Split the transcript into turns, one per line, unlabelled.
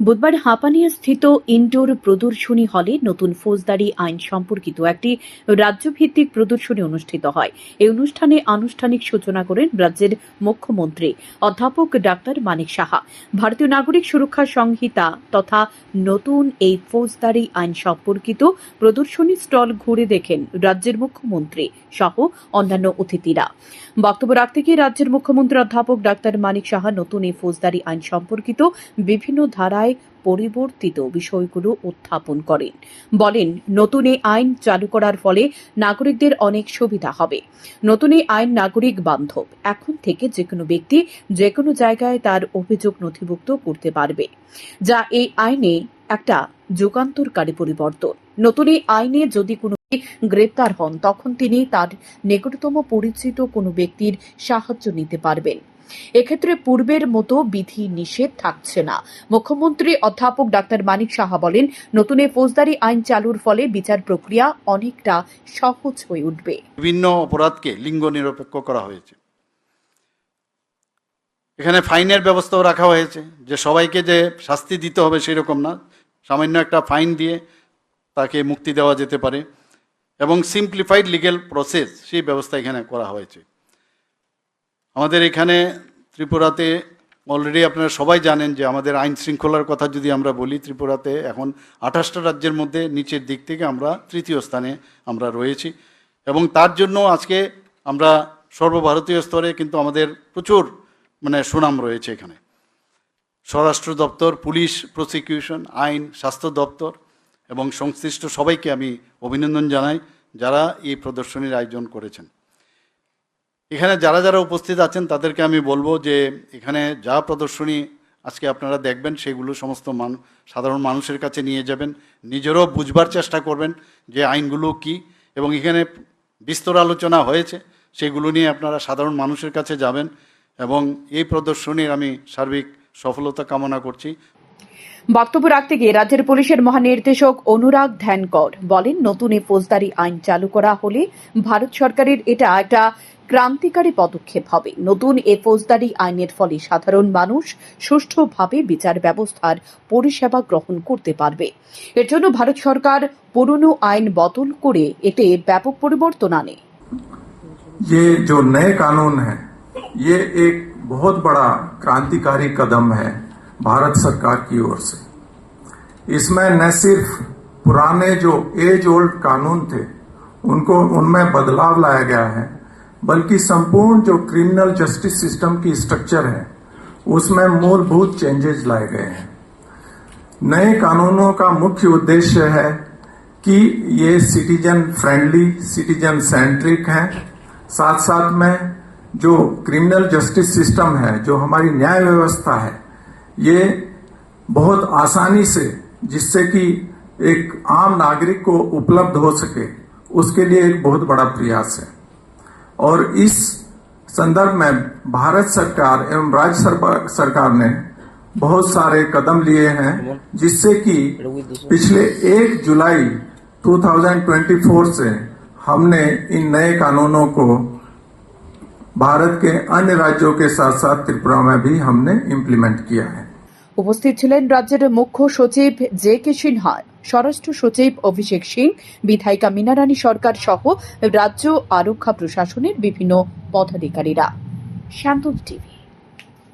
বুধবার হাঁপানিয়া স্থিত ইনডোর প্রদর্শনী হলে নতুন ফৌজদারি আইন সম্পর্কিত একটি রাজ্যভিত্তিক প্রদর্শনী অনুষ্ঠিত হয়। এই অনুষ্ঠানে আনুষ্ঠানিক সূচনা করেন রাজ্যের মুখ্যমন্ত্রী অধ্যাপক ডাক্তার মানিক সাহা। ভারতীয় নাগরিক সুরক্ষা সংহিতা তথা নতুন এই ফৌজদারি আইন সম্পর্কিত প্রদর্শনী স্টল ঘুরে দেখেন রাজ্যের মুখ্যমন্ত্রী সহ অন্যান্য অতিথিরা। বক্তব্য রাখতে গিয়ে রাজ্যের মুখ্যমন্ত্রী অধ্যাপক ডাক্তার মানিক সাহা নতুন এই ফৌজদারি আইন সম্পর্কিত বিভিন্ন ধারায় পরিবর্তিত বিষয়গুলো উত্থাপন করেন। বলেন, নতুন এই আইন চালু করার ফলে নাগরিকদের অনেক সুবিধা হবে। নতুন এই আইন নাগরিক বান্ধব। এখন থেকে যে কোনো ব্যক্তি যে কোনো জায়গায় তার অভিযোগ নথিভুক্ত করতে পারবে, যা এই আইনে একটা যুগান্তরকারী পরিবর্তন। নতুন এই আইনে যদি কোনো গ্রেপ্তার হন, তখন তিনি তার নিকটতম পরিচিত কোনো ব্যক্তির সাহায্য নিতে পারবেন। এক্ষেত্রে পূর্বের মতো বিধি নিষেধ থাকছে না। মুখ্যমন্ত্রী অধ্যাপক ডাক্তার মানিক সাহা বলেন, নতুন এই ফৌজদারি আইন চালুর ফলে বিচার প্রক্রিয়া অনেকটা সহজ হয়ে উঠবে।
বিভিন্ন অপরাধকে লিঙ্গ নিরপেক্ষ করা হয়েছে। এখানে ফাইনের ব্যবস্থাও রাখা হয়েছে। যে সবাইকে যে শাস্তি দিতে হবে সেরকম না। সামান্য একটা ফাইন দিয়ে তাকে মুক্তি দেওয়া যেতে পারে। এবং সিম্পলিফাইড লিগেল প্রসেস সেই ব্যবস্থা এখানে করা হয়েছে। আমাদের এখানে ত্রিপুরাতে অলরেডি আপনারা সবাই জানেন যে আমাদের আইন শৃঙ্খলার কথা যদি আমরা বলি, ত্রিপুরাতে এখন আঠাশটা রাজ্যের মধ্যে নিচের দিক থেকে আমরা তৃতীয় স্থানে আমরা রয়েছি। এবং তার জন্য আজকে আমরা সর্বভারতীয় স্তরে কিন্তু আমাদের প্রচুর মানে সুনাম রয়েছে এখানে। স্বরাষ্ট্র দপ্তর, পুলিশ প্রসিকিউশন, আইন, স্বাস্থ্য দপ্তর এবং সংশ্লিষ্ট সবাইকে আমি অভিনন্দন জানাই যারা এই প্রদর্শনীর আয়োজন করেছেন। এখানে যারা যারা উপস্থিত আছেন, তাদেরকে আমি বলব যে এখানে যা প্রদর্শনী আজকে আপনারা দেখবেন, সেগুলো সমস্ত মান, সাধারণ মানুষের কাছে নিয়ে যাবেন। নিজেরও বুঝবার চেষ্টা করবেন যে আইনগুলো কি এবং এখানে বিস্তর আলোচনা হয়েছে, সেগুলো নিয়ে আপনারা সাধারণ মানুষের কাছে যাবেন এবং এই প্রদর্শনীর আমি সার্বিক সফলতা কামনা করছি।
বক্তব্য রাখতে গিয়ে রাজ্যের পুলিশের মহানির্দেশক অনুরাগ ধ্যানকর বলেন নতুন এই ফৌজদারি আইন চালু করা হলে ভারত সরকারের এটা একটা ক্রান্তিকারী পদক্ষেপ হবে নতুন এ ফৌজদারি আইনের ফলে সাধারণ মানুষ সুষ্ঠুভাবে বিচার ব্যবস্থার পরিষেবা গ্রহণ করতে পারবে এর জন্য ভারত সরকার পুরনো আইন বদল করে এতে ব্যাপক পরিবর্তন আনে
ये जो नए कानून है ये एक बहुत बड़ा क्रांतिकारी कदम है भारत सरकार की ओर से। इसमें न सिर्फ़ पुराने जो एज ओल्ड कानून थे, उनको, उनमें बदलाव लाया गया है, बल्कि संपूर्ण जो क्रिमिनल जस्टिस सिस्टम की स्ट्रक्चर है, उसमें मूलभूत चेंजेस लाए गए हैं। नए कानूनों का मुख्य उद्देश्य है कि ये सिटीजन फ्रेंडली सिटीजन सेंट्रिक हैं। साथ साथ में जो क्रिमिनल जस्टिस सिस्टम है, जो हमारी न्याय व्यवस्था है ये बहुत आसानी से, जिससे कि एक आम नागरिक को उपलब्ध हो सके, उसके लिए एक बहुत बड़ा प्रयास है। और इस संदर्भ में भारत सरकार एवं राज्य सरकार- ने बहुत सारे कदम लिए हैं, जिससे कि पिछले एक जुलाई 2024 से हमने इन नए कानूनों को भारत के अन्य राज्यों के साथ साथ त्रिपुरा में भी हमने इम्प्लीमेंट किया है।
উপস্থিত ছিলেন রাজ্যের মুখ্য সচিব জে কে সিনহা, স্বরাষ্ট্র সচিব অভিষেক সিং, বিধায়িকা মিনারানী সরকার সহ রাজ্য আরক্ষা প্রশাসনের বিভিন্ন পদাধিকারীরা। শান্তন টিভি।